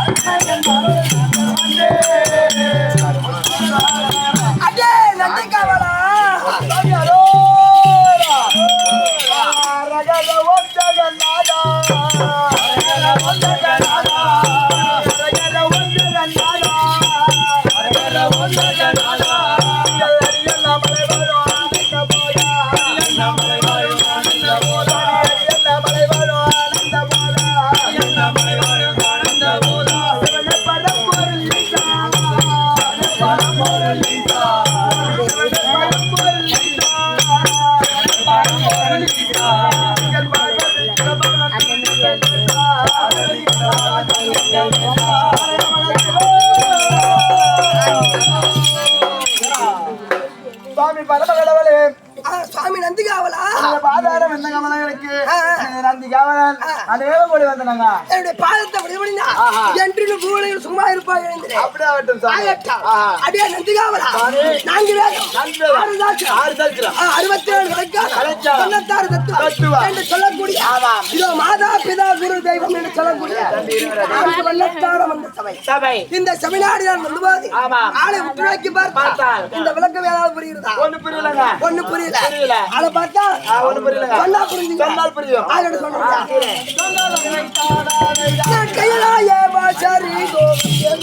அடே சுவாமி நந்திகாவலா? இந்த பாதாரம் என்ன கமலங்களுக்கு. ஆ, நந்தி காவலன் அநேக கோடி வந்தனாங்க என்னுடைய பாதத்தை விடுபடினா என்று பூனையில் சும்மா எழுந்திரே அப்படியே ஆகட்டும் சாமி ஆகட்டும். ஆஹா. அடே நந்திகாவலா நான்கு. ஆறு. ஆறு அறுபத்தி ஏழு விளக்காரம். தொண்ணூத்தாறு தத்துவம். என்று சொல்லக்கூடிய இதோ மாதா பிதா குரு தெய்வம் என்று சொல்லக்கூடிய நான்கு வல்லத்தாரம் அந்த சபை. சபை. இந்த செமினாடி நான் வந்தபோது ஆமாம். ஆளை உற்று நோக்கி பார்த்தால். இந்த விளக்கம் ஏதாவது புரியுறதா ஒண்ணு புரியலங்க. ஒண்ணு புரியல. புரியல. அதை பார்த்தா ஒண்ணு புரியலங்க. சொன்னா புரிஞ்சுங்க. சொன்னால் புரியும். ஆகட்டும் சொல்றேன் நான் கையிலாய வாசரி கோவிந்தன்.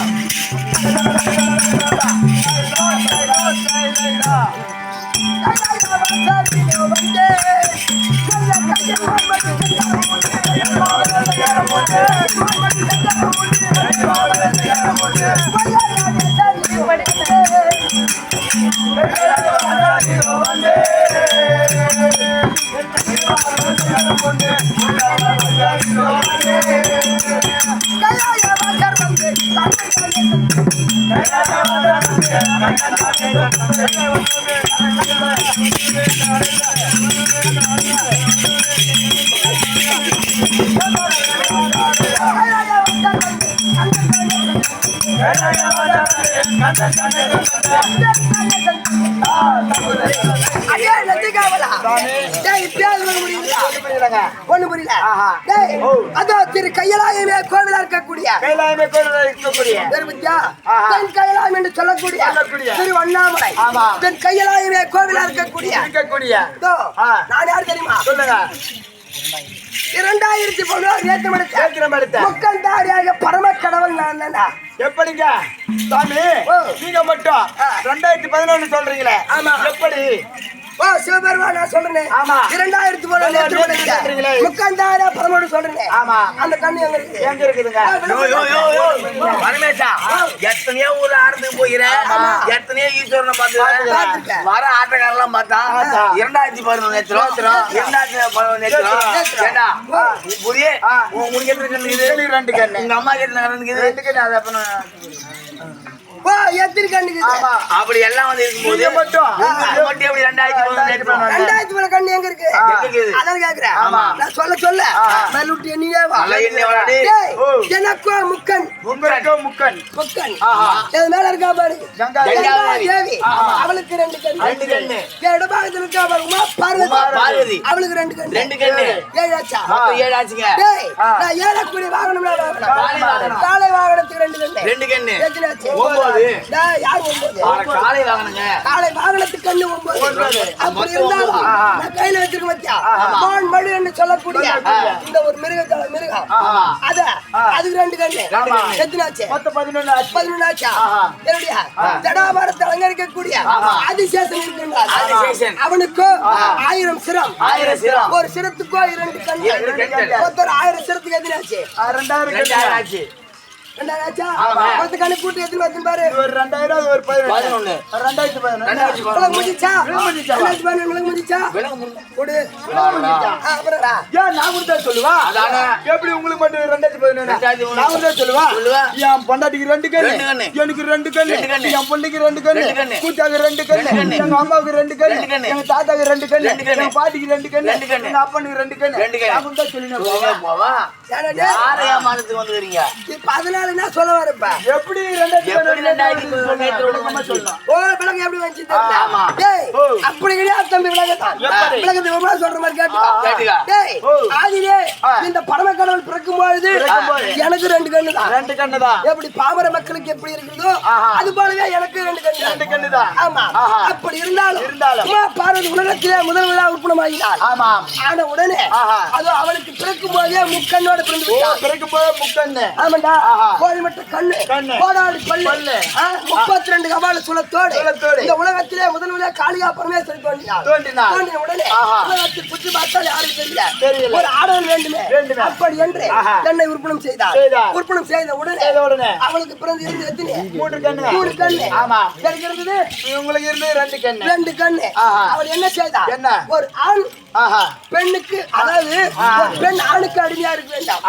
கையலாயமே கோவிலா இருக்கக்கூடிய கைலாயமே கோயில் இருக்கக்கூடிய ஆஹா. தென் கையலாயம் என்று சொல்லக்கூடிய. திரு அண்ணாமலை ஆமா. தென் கையலாயமே கோவிலா இருக்கக்கூடிய இருக்கக்கூடிய. நான் யார் தெரியுமா சொல்லுங்க இரண்டாயிரத்தி பதினோரு நேற்று மணிக்கு கேட்கிறோம் எடுத்த முக்கந்தாரியாக பரம கடவுள் நான். எப்படிங்க சாமி. நீங்க மட்டும். ரெண்டாயிரத்தி பதினொன்னு சொல்றீங்களே ஆமா. எப்படி ஓ சிவபெருமான் நான் சொல்றேன் ஆமா. இரண்டாயிரத்தி பரமோடு சொல்றேன் ஆமா. அந்த கண்ணு எங்க இருக்கு எங்க இருக்குதுங்க ஆ, யோ, யோ, யோ, யோ. பரமேசா, எத்தனையோ ஊர்ல ஆரம்பி போகிறேன். எத்தனையோ ஈஸ்வரனை. பார்த்துக்கிறேன் வர ஆட்டக்காரெல்லாம் பார்த்தா பார்த்தா. இரண்டாயிரத்தி பதினொன்று நேத்திரம். இரண்டாயிரத்தி பதினொன்று நேத்திரம். ஏண்டா புரிய கண்ணு ரெண்டு கண்ணு. உங்க அம்மா கண்ணு? ரெண்டு கண்ணு அது ஆமா அப்படி எல்லாம் வந்து இருக்கும்போது மட்டும். மட்டும் எப்படி ரெண்டாயிரத்தி ரெண்டாயிரத்தி பதினோரு கண்ணு எங்க இருக்கு? அதான் கேக்குறேன். நான் சொல்ல சொல்ல. மறுபடி எண்ணியே வா. எனக்கோ முக்கன் முக்கன். இது மேல இருக்கா பாரு. தேவி. அவளுக்கு ரெண்டு கண்ணு ரெண்டு கண்ணு. என் இடபாகத்தில் இருக்கா பாரு உமா பார்வதி. அவளுக்கு ரெண்டு கண்ணு ரெண்டு கண்ணு. ஏழாச்சா மொத்தம் ஏழு ஆச்சுங்க டேய் ஆ. நான் ஏழக்கூடிய வாகனம்னா வாகனம். காளை வாகனத்துக்கு ரெண்டு கண்ணு ரெண்டு கண்ணு ஒன்பது. யார் ஒன்பது காலை காளை வாகனத்துக்கு கண்ணு ஒன்பது. அப்படி இருந்தாலும். நான் கையில வச்சிருக்க ஆமா. மான் மடு என்று சொல்லக்கூடிய. இந்த ஒரு மிருகத்தோட மிருகம். அத. அதுக்கு ரெண்டு கண்ணு. எத்தனாச்சு மொத்தம் பதினொன்னு ஆச்சு. என்னுடைய ஜடாபாரத்தில் அலங்கரிக்கக்கூடிய இருக்கின்றார் ஆதிசேஷன். அவனுக்கு ஆயிரம் சிரம் ஆயிரம் சிரம். ஒரு சிரத்துக்கோ இரண்டு கண் இரண்டு கண்கள். மொத்தம் ஆயிரம் சிரத்துக்கு எத்தனாச்சு ரெண்டாயிரம் கண்ணு. ஆச்சு ரெண்டாயிரச்சா. மொத்த கணக்கு கூட்டி எத்தனை பத்து பாரு ஒரு ரெண்டாயிரம் ஒரு பதினொன்னு. ரெண்டாயிரத்தி ரெண்டாயிரத்தி உங்களுக்கு முடிச்சா? ரெண்டாயிரத்தி பதினொன்று உங்களுக்கு முடிச்சா கொடு. ஏன் நான் கொடுத்தா சொல்லுவா. எப்படி உங்களுக்கு மட்டும் ரெண்டாயிரத்தி பதினொன்னு. நான் கொடுத்தா சொல்லுவா சொல்லுவா. என் பொண்டாட்டிக்கு ரெண்டு கண்ணு. எனக்கு ரெண்டு கண்ணு. என் பொண்ணுக்கு ரெண்டு கண்ணு ரெண்டு கண்ணு. கூட்டாக்கு ரெண்டு கண்ணு. எங்க அம்மாவுக்கு ரெண்டு கண்ணு ரெண்டு கண்ணு. எங்க தாத்தாக்கு ரெண்டு கண்ணு ரெண்டு கண்ணு. எங்க பாட்டிக்கு ரெண்டு கண்ணு. எங்க அப்பனுக்கு ரெண்டு கண்ணு. நான் கொடுத்தா சொல்லினேன் போவா, போவா. ஏன்னா டேய், யாரை ஏமாந்ததுக்கு வந்துக்கிறீங்க இப்ப அதனால என்ன சொல்ல வரப்ப? எப்படி விலங்கு எப்படி ஆமா. அப்படி கிடையாது தம்பி சொல்ற மாதிரி ஆ. இந்த பரம கடவுள் பிறக்கும் பொழுது பிறக்கும்போது. எனக்கு ரெண்டு கண்ணு தான் ரெண்டு எப்படி பாமர மக்களுக்கு எப்படி இருக்குதோ. அது போலவே எனக்கு ரெண்டு கண்ணு ரெண்டு கண்ணுதான். ஆமா. ஆஹா. அப்படி இருந்தாலும் இருந்தாலும். உமா பார்வதி உலகத்திலே முதல் விழா உற்பணமாகினாள் ஆமாம் ஆன உடனே. அது அவளுக்கு பிறக்கும் போதே முக்கண்ணோட பிறந்து பிறக்கும் போது முக்கண்ணு. ஆமாண்டா. ஆஹா. கோழிமட்ட கண்ணு. கோடாடு பல்லு. முப்பத்தி ரெண்டு கபால சுழத்தோடு. இந்த உலகத்திலே முதல் முதல்ல காளிகா பரமேஸ்வரி. தோன்றின உடனே ஆஹா. உலகத்தில் புத்தி பார்த்தால் யாரும் தெரியல தெரியல. ஒரு வேண்டுமே. அப்படி என்று. என்னை உற்பணம் செய்தார். உற்பணம் செய்த உடனே அவளுக்கு பிறந்து இருந்து எத்தனை மூன்று கண்ணு மூணு கண்ணு ஆமா எனக்கு இருந்தது உங்களுக்கு இருந்து ரெண்டு கண்ணு ரெண்டு கண்ணு. அவள் என்ன செய்தா என்ன? ஒரு ஆண் பெண்ணுக்கு அதாவது பெண் ஆணுக்கு அடிமையா இருக்க வேண்டாம்.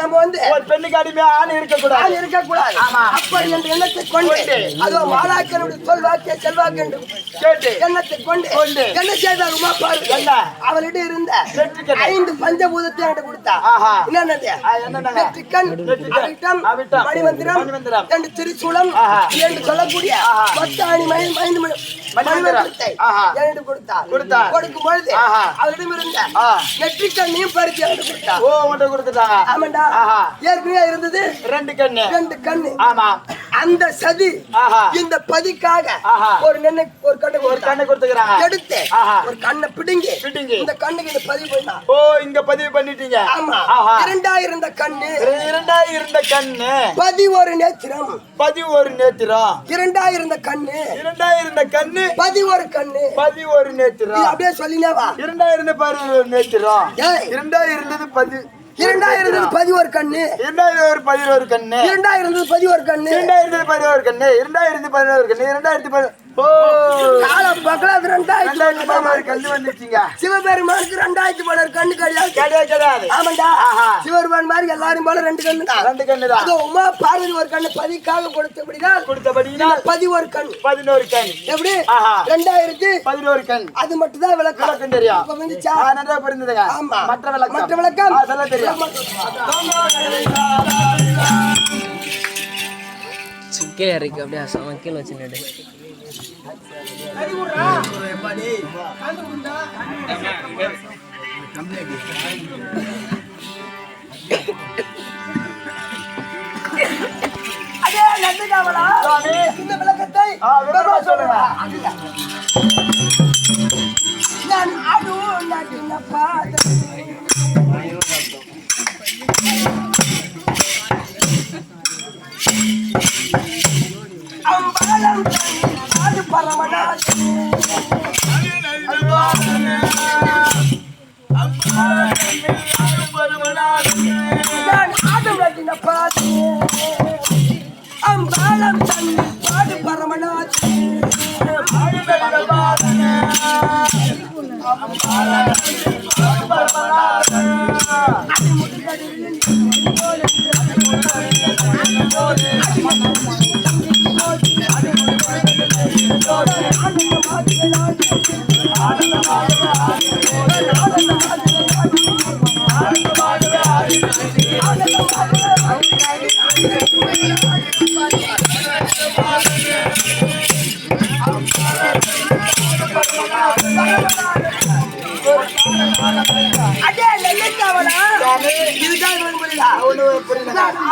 நம்ம வந்து ஒரு பெண்ணுக்கு அடிமையா ஆண் இருக்க ஆண் கூடாது இருக்கக்கூடாது ஆமா. அப்படி என்ற எண்ணத்தை கொண்டு. அதோ மாலாக்கனுடைய சொல் வாக்கிய செல்வாக்கு என்று கேட்டு எண்ணத்தை கொண்டு கொண்டு. என்ன செய்தார் உமா பாரு என்ன? இருந்த. ஐந்து பஞ்சபூதத்தை என்கிட்ட கொடுத்தா அவிட்டம், மணிமந்திரம் ரெண்டு திரிசூலம் ஆஹா. என்று சொல்லக்கூடிய. பத்தாணி மணி ஐந்து மணி. மணிமந்திரத்தை. என்கிட்ட. கொடுக்கும் பொழுது. அவளிடம் இருந்த. நெற்றிக்கண்ணையும் பறித்து கொடுத்தார் ஓ உன்கிட்ட கொடுத்துட்டாங்க ஆமாண்டா. ஏற்கனவே இருந்தது? ரெண்டு கண்ணு. ரெண்டு கண்ணு. ஆமா. அந்த சதி. இந்த பதிக்காக. ஒரு நெண்ணை ஒரு கண்ணை ஒரு கண்ணு கொடுத்துக்கிறாங்க. எடுத்து. ஒரு கண்ணை பிடுங்கி பிடுங்கி. இந்த கண்ணுக்கு இந்த பதிவு போயிட்டான் ஓ இங்க பதிவு பண்ணிட்டீங்க. ஆமா. இரண்டா இருந்த கண்ணு. இரு- இரண்டா இருந்த கண்ணு. பதிவு ஒரு நேத்திரம். பதிவு ஒரு நேத்திரம். இரண்டா இருந்த கண்ணு. இரண்டா இருந்த கண்ணு. பதிவு ஒரு கண்ணு. பதிவு ஒரு நேத்திரம் அப்படியே சொல்லினே வா இரண்டா இருந்த பாரு ஒரு நேத்திரம். இரண்டா இருந்தது பதி இரண்டா இருந்தது பதிவு ஒரு கண்ணு. இரண்டா ஒரு பதினோரு கண்ணு. இரண்டா இருந்தது பதிவு ஒரு கண்ணு. இரண்டா இருந்தது பதினோரு கண்ணு. இரண்டா இருந்து பதினோரு கண்ணு. இரண்டாயிரத்தி பதி ஓ கால பக்கல அது ரெண்டாயிரத்தி கண்ணு வந்துச்சுங்க சிவபெருமானுக்கு ரெண்டாயிரத்தி பதினோரு கண்ணு கிடையாது. கிடையாது கிடையாது ஆமாண்டா. சிவபெருமான் மாதிரி எல்லாரும் போல ரெண்டு கண்ணு தான் ரெண்டு கண்ணு தான் உமா பார்வதி ஒரு கண்ணு பதிக்காக கொடுத்தபடினால் கொடுத்தபடியினால் பதி ஒரு கண். பதினோரு கண். எப்படி. ரெண்டாயிரத்தி பதினோரு கண். அது மட்டும் தான் விளக்கம். விளக்கம் தெரியும். வந்துச்சா? ஆ, நன்றா புரிந்ததுங்க. ஆமா. மற்ற விளக்கம். மற்ற விளக்கம். சொல்ல தெரியும். கீழே இருக்கு அப்படியே அவன் கீழே வச்சு நடு இந்த விளக்கத்தை நான் நடின அம்பாலம்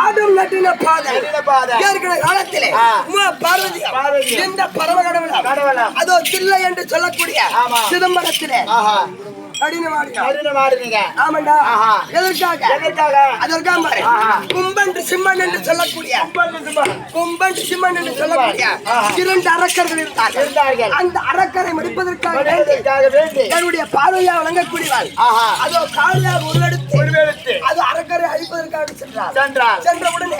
ஆடும் நட்டின பாதை. ஏற்கனவே காலத்திலே பார்வதி. இந்த பரம கடவுளம். அதோ தில்லை என்று சொல்லக்கூடிய. சிதம்பரத்திலே. சிம்மன் என்று சொல்லக்கூடிய. கும்பன் சிம்மன். என்று சொல்லக்கூடிய. இரண்டு அரக்கர்கள் இருந்தார்கள். அந்த அரக்கரை முடிப்பதற்காக என்னுடைய பார்வையா வழங்கக்கூடியவள் அதோ காலியாக உருவெடுத்து உருவெடுத்து அது அரக்கரை அழிப்பதற்காக சென்றார். சென்றார். சென்ற உடனே.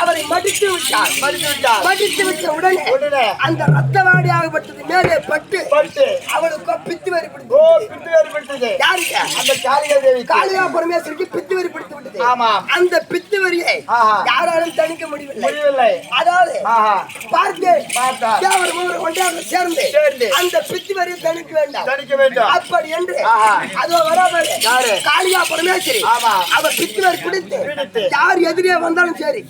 அவரை மடித்து விட்டார். மடித்து விட்டார் மடித்து விட்ட உடனே உடனே அந்த ரத்தவாடியாகப்பட்டது மேலே பட்டு பட்டு அவளுக்கு பித்து வரி ஓ பிடித்து பிட்டு வேறுபட்டது யாருக்கு அந்த காளிகா தேவி காளியா பரமேஸ்வரிக்கு பித்து வரி பிடித்து விட்டது ஆமாம். அந்த பித்து வரியை. யாராலும் தணிக்க முடியவில்லை. முடியவில்லை. அதாவது ஆஹா. பார்த்து. தேவர் ஒன்றாக சேர்ந்து அந்த பித்து வரியை தணிக்க வேண்டாம் தணிக்க வேண்டும் அப்படி என்று. அதோ வராமல்? காளியா பரமேஸ்வரி ஆமா. அவர் பித்து வரி பிடித்து. யார் எதிரே வந்தாலும் சரி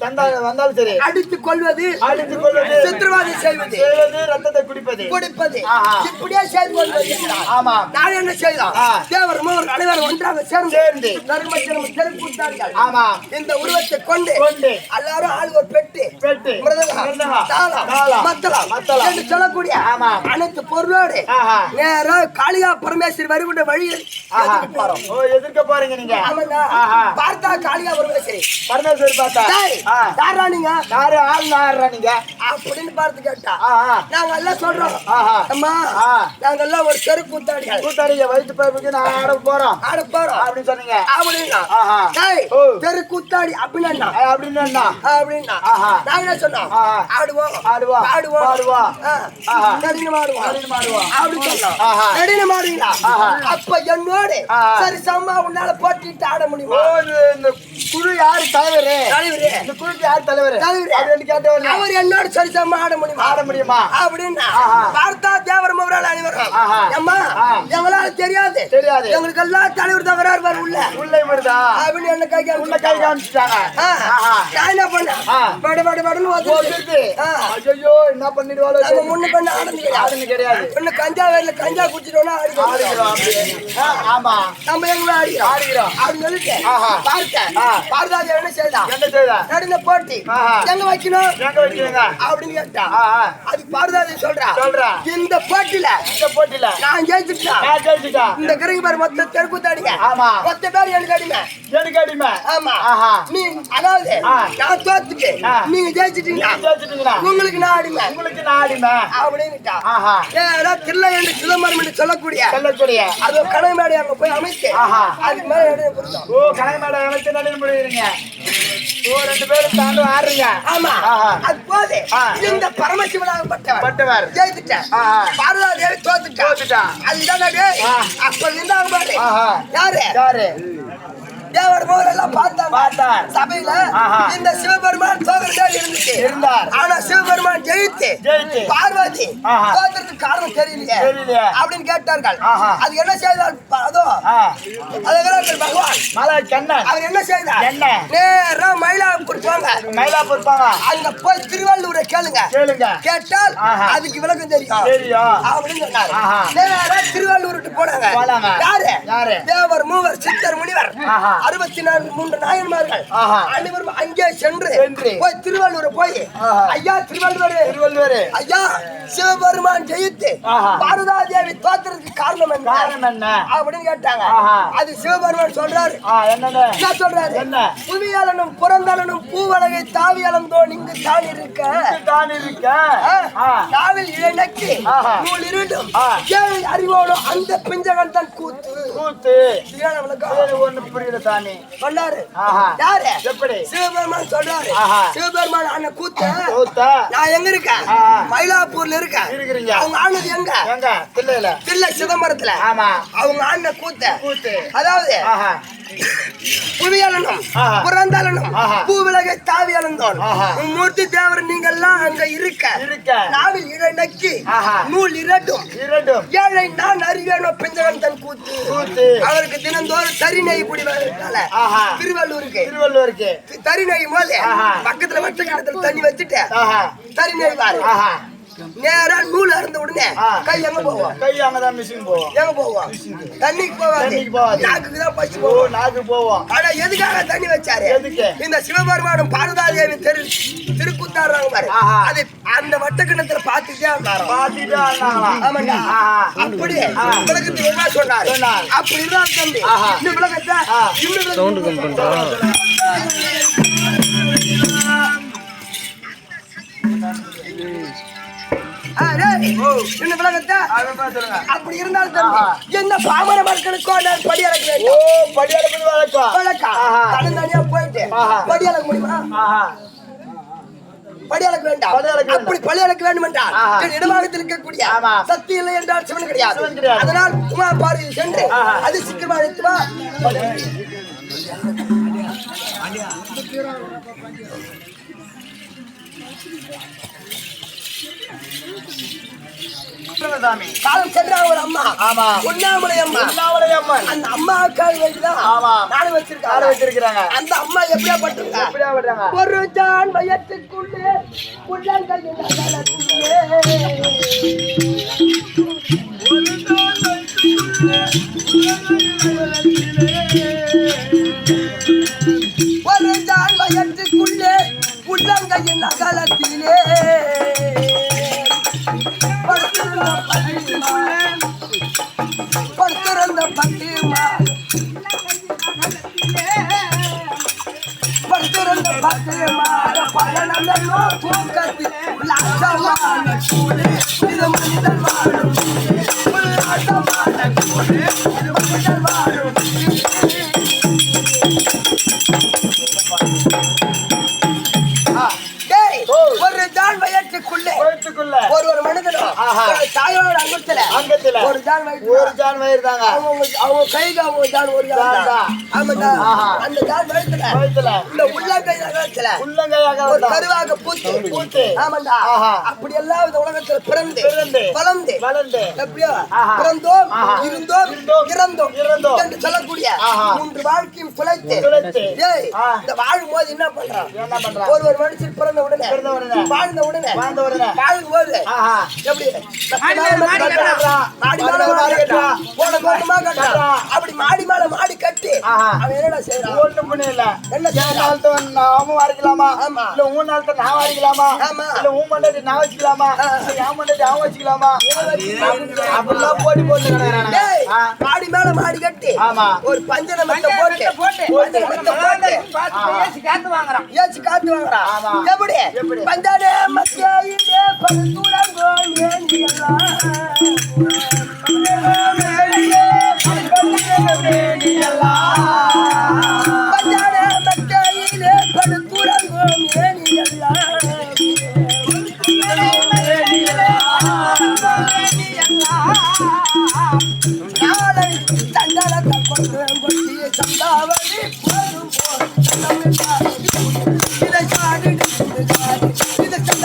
வந்தாலும் சரி அடித்து கொள்வது அடித்துக் கொள்வது சித்திரவாதி செய்வது ரத்தத்தை குடிப்பது கொடுப்பது. இப்படியே செய்து கொள்வது ஆமா நான் என்ன செய்தோம் ஆ. தேவர் மூவர் அனைவரும் ஒன்றாக சேர்ந்து. தர்மச்சரம் தெருக்கூட்டார்கள் ஆமா இந்த உருவத்தை கொண்டு கொண்டு. எல்லாரும் ஆள் ஒரு பெட்டு பெட்டு. மத்தளம் மத்தளம். என்று சொல்லக்கூடிய ஆமா. அனைத்து பொருளோடு ஆஹா. நேரா காளிகா பரமேஸ்வரி வருகின்ற. ஓ எதிர்க்க போறீங்க நீங்க. பார்த்தா காளிகா பரமேஸ்வரி பரமேஸ்வரி பார்த்தா. யாரா நீங்க யாரு ஆள் நாடுறா நீங்க அப்படின்னு பார்த்து கேட்டா. நாங்க எல்லாம் சொல்றோம். அம்மா. நாங்க எல்லாம் ஒரு தெரு கூத்தாடிகள் கூத்தாடிங்க வயிற்று பைப்புக்கு நான் ஆட போறோம் ஆட போறோம் அப்படின்னு சொன்னீங்க அப்படின்னா. தெரு கூத்தாடி அப்படின்னா அப்படின்னு? அப்படின்னா. நாங்க என்ன சொன்னோம். ஆடுவோம் ஆடுவோம். ஆடுவோம் ஆடுவோம் ஆடுவோம். நடினம் ஆடுவீங்களா ஆஹா. அப்ப என்னோடு. சரி சம்மா உன்னால போட்டிட்டு ஆட முடியுமா இந்த குழு யாரு தலைவரு தலைவரே இந்த குழுக்கு யார் தலைவரு தலைவரே. அவர் என்னோட சரி சம்மா ஆட முடியுமா ஆட முடியுமா அப்படின்னா. பார்த்தா தேவரம் அவரால் அனைவரும். அம்மா. எங்களால தெரியாது தெரியாது. எங்களுக்கு எல்லாம் தலைவர் தகராறு வர உள்ள உள்ளே வருதா அப்படின்னு என்ன கை உள்ள கை காமிச்சிட்டாங்க. நான் என்ன பண்ணேன். படு படு படுன்னு. ஆ. ஐயையோ, என்ன பண்ணிடுவாளோ. கிடையாது. இன்னும் கஞ்சா வயல்ல கஞ்சா குடிச்சிட்டோம்னா ஆடுகிறோம் ஆடுகிறோம் அப்படியே. ஆ, ஆமா. நம்ம எங்க ஆடுகிறோம். அப்படின்னு சொல்லிட்டு. பார்த்தேன் என்ன செய்தா? என்ன செய்தா? நடுந்த போட்டி. எங்க வைக்கணும்? எங்க வைக்கிறீங்க? அப்படின்னு கேட்டா. அது பார்தாதி சொல்றா சொல்றா. இந்த போட்டியில இந்த போட்டியில. நான் ஜெயிச்சுட்டா? நான் ஜெயிச்சுட்டா? இந்த கிரகி பேர் மொத்த தெருக்குத்தாடிங்க ஆமா. மொத்த பேர் எனக்கு அடிமை. எனக்கு அடிமை. ஆமா. நீ அதாவது. நான். நீங்க ஜெயிச்சிட்டீங்களா? உங்களுக்கு நான் அடிமை. உங்களுக்கு நான் அடிமை. அப்படின்னுட்டா. ஆஹா. தில்லை என்று சிதம்பரம் என்று சொல்லக்கூடிய சொல்லக்கூடிய அது கடை மேடை அங்க போய் அமைத்து. அதுக்கு மேல ஓ கணக்கு மேடம் அமைச்சு நடிக்க முடியுறீங்க ஓ ரெண்டு பேரும் தாண்டும் ஆடுறீங்க ஆமா. அது போது. இந்த பரமசிவனாகப்பட்டவர் பட்டவர் ஜெயித்துட்டேன் ஆஹா. பாரதா தேவி தோத்துட்டா தோத்துட்டா. அதுதான். அப்ப இருந்தாங்க பாரு. யாரு யாரு தேவர் மோர் எல்லாம் பார்த்தாங்க பார்த்தார். சபையில. இந்த சிவபெருமான் சோதரதா இருந்துச்சு இருந்தார். ஆனா சிவபெருமான் ஜெயித்து ஜெயித்து. பார்வதி ஆஹா. தோற்றத்துக்கு காரணம் தெரியலையே. அப்படின்னு கேட்டார்கள். அது என்ன செய்தால் ப- அதோ அதுக்கு பகவான் மலை கண்ணன் அவர் என்ன செய்தார் என்ன? நேரா மயிலாப்பூர் போங்க மயிலாப்பூர் இருப்பாங்க அங்க போய் திருவள்ளூரை கேளுங்க கேளுங்க கேட்டால். அதுக்கு விளக்கம் தெரியும் தெரியும் அப்படின்னு சொன்னாரு. நேரா திருவள்ளூருக்கு போனாங்க. யாரு யாரு? தேவர் மூவர் சித்தர் முனிவர். அறுபத்தி நான்கு மூன்று நாயன்மார்கள். அனைவரும் அங்கே சென்று. போய் திருவள்ளூர் போய். ஐயா திருவள்ளூர். திருவள்ளுவர் ஐயா சிவபெருமான் ஜெயித்து. பாரதா தேவி தோற்றதுக்கு காரணம் என்ன? அப்படின்னு கேட்டாங்க. அது சிவபெருமான் சொல்றாரு. என்ன சொல்றாரு? என்ன? புவியாளனும் புறந்தலனும் பூவலகை தாவி அளந்தோன் இங்கு தான் இருக்க தான் இருக்க நாவில் இழநக்கி ஆஹா. நூல் இருண்டும் அறிவோடும் அந்த பிஞ்சகன் தான் கூத்து. கூத்து. ஒண்ணு புரியல சொன்னாரு ஆஹா. யாரு? எப்படி? சிவபெருமான் சொல்றாரு. சிவபெருமான் அண்ணன் கூத்த. கூத்தா. நான் எங்க இருக்கேன். மயிலாப்பூர்ல இருக்கேன். இருக்கிறீங்க. அவங்க ஆனது எங்க? எங்க? தில்லையில. தில்லை சிதம்பரத்துல. ஆமா. அவங்க அண்ணன் கூத்த. கூத்து. அதாவது புவியலனும். புறந்தலனும். பூவிலகை தாவி அளந்தோன் ஆஹா. மூர்த்தி தேவர் நீங்க எல்லாம் அங்க இருக்க. இருக்க. நாவில் இழை நக்கி ஆஹா. நூல் இரண்டும் இரண்டும் ஏழை நான் அறிவேனோ பிஞ்சகன் தன் கூத்து. கூத்து. அவருக்கு தினந்தோறும் தறி நெய் பிடி வரதுனால ஆஹா. திருவள்ளூருக்கு. திருவள்ளுவருக்கு தறி நெய் போது. பக்கத்துல வட்ட கிணத்துல தண்ணி வச்சுட்டு நெய் வாரு. நேரா நூல் அறுந்த உடனே. கை எங்க போவோம்? கை அங்கதான் மிஷின் போவோம். எங்க போவோம்? தண்ணிக்கு போவாது. தண்ணிக்கு போகாது. நாக்குக்கு தான் பச்சு ஓ போவோம் நாக்கு போவோம். ஆனா எதுக்காக தண்ணி வச்சாரு? எதுக்கு? இந்த சிவபெருமானும் பாரதாதேவி தெரு திருக்குத்தாடுறாங்க பாரு. ஆஹா. அது அந்த வட்ட கிணத்துல பாத்துட்டே இருந்தாராம் பாத்துட்டு ஆமாண்டா. அப்படி. விளக்கத்தை என்ன சொன்னார். அப்படி இருந்தால் தம்பி. ஆஹா. இந்த விளக்கத்தை சவுண்டு கம் அப்படி இருந்தால் தம்பி ஆஹா. என்ன பாமர மக்களுக்கோ நான் படி அளக்க ஓ வேண்டும் படியாளப்படி வழக்கம் வழக்கம் ஆஹா. தனித்தனியா போயிட்டு ஆஹா. படி அளக்க முடியுமா படி அளக்க வேண்டாம் படி. அப்படி படி அளக்க வேண்டும் என்றால் இடமாகத்தில் இருக்கக்கூடிய. சக்தி இல்லை என்றால் சிவன் கிடையாது. அதனால் உமா பார்வையில் சென்று ஆஹா. அது சீக்கிரமா அழைத்து வா சொல்லுங்க சாமி காலம் சென்ற ஒரு அம்மா. ஆமா. உண்ணாமலை அம்மா. உண்ணாவிரத அம்மன். அந்த அம்மாவுக்காக வேண்டிதான் ஆமா. நானும் ஆள வச்சிருக்காங்க அந்த அம்மா எப்படியா பட்டிருக்கா? எப்படியா ஒரு ஜான் வயத்துக்குள்ளே கூடு இது மனிதன் வாழும் வீடு. உல்லாசமான கூடு இது மனிதன் வாழும் வீடு. டேய், ஒரு ஜான் வயற்றுக்குள்ளே ஒரு ஒரு மனிதனும் தாயோட அங்கத்துல அங்கத்துல ஒரு ஜான் ஒரு ஜான் வயிறுதாங்க அவங்க அவங்க கைக்கு அவங்க ஜான் ஒரு ஜான் ஆஹா. அந்த ஜான் வயிற்றுல இந்த உள்ளங்கை உள்ளங்கையாக ஒரு. கருவாக பூத்து பூத்து. ஆமாண்டா. அப்படி எல்லாம் இந்த உலகத்துல பிறந்து பிறந்து. வளர்ந்து வளர்ந்து எப்படியோ. பிறந்தோம். இருந்தோம். இறந்தோம் இறந்தோம். என்று சொல்லக்கூடிய. மூன்று வாழ்க்கையும். ஏய் ஆ. இந்த வாழும் போது என்ன பண்றான் என்ன பண்றான்? ஒரு ஒரு மனுஷன் பிறந்த உடனே பிறந்த உடனே. வாழ்ந்த உடனே வாழ்ந்த உடனே. வாழும் போது. எப்படி மாடி மேல மாடி போன கோட்டமா கட்டுறான். அப்படி மாடி மேல மாடி கட்டி. அவன் என்னடா செய்யறான் ஒண்ணும் புரியல என்ன என் செய்யறான் நாமும் ஆமா. இல்ல உன் நாள்கிட்ட நான் வாரிக்கலாமா ஆமா. இல்ல உன் மண்டாட்டி நான் வச்சுக்கலாமா. இல்ல என் மண்டாட்டி அவன் வச்சுக்கலாமா? அப்படிலாம் போட்டி போட்டு. மாடி மேல மாடி கட்டி. ஆமா. ஒரு பஞ்சன மெத்த போட்டு. பஞ்சன மெத்த போட்டு. ஏச்சு காத்து வாங்குறான். எப்படி? எப்படி? பஞ்சன மத்தியிலே படுத்துறங்கோ ஏந்தியெல்லாம்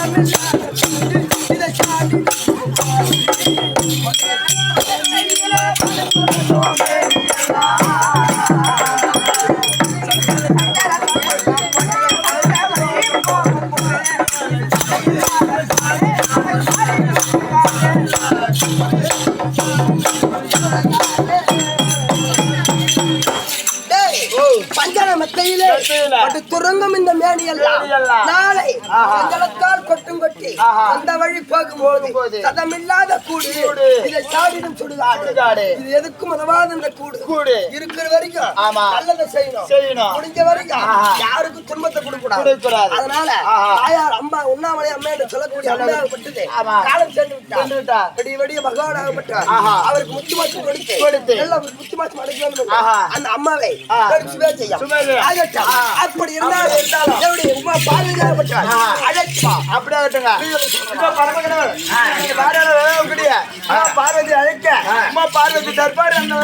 இதை சந்தமில்லாத கூடு. não pode. Exatamente. கூடு. இதை சாடிடும் சுடுகாடு. இது எதுக்கும் உதவாத இந்த கூடு கூடு. இருக்கிற வரைக்கும் ஆமா. நல்லதை செய்யணும் செய்யணும். முடிஞ்ச வரைக்கும். யாருக்கும் துன்பத்தை கொடுக்க கூடாது. அதனால. தாயார் அம்மா உண்ணாமலை அம்மா என்று சொல்லக்கூடிய அம்மையாகப்பட்டது. காலம் சென்று சென்று விட்டார். விடிய பகவானாகப்பட்டார். அவருக்கு முத்து மாசம் கொடுத்து கொடுத்து. நல்ல முத்து மாசம் அடைக்கணும் ஆஹா. அந்த அம்மாவை சுபே செய்யும். ஆகட்டும். அப்படி இருந்தாலும் இருந்தாலும். எப்படி உமா பார்வையாகப்பட்டார் ஆ. அழைப்பா அப்படியே ஆகட்டுங்க. இப்ப பரமக்கடவுள், பார்வதி அழைக்க. அம்மா பார்வதி தர்பார் அந்த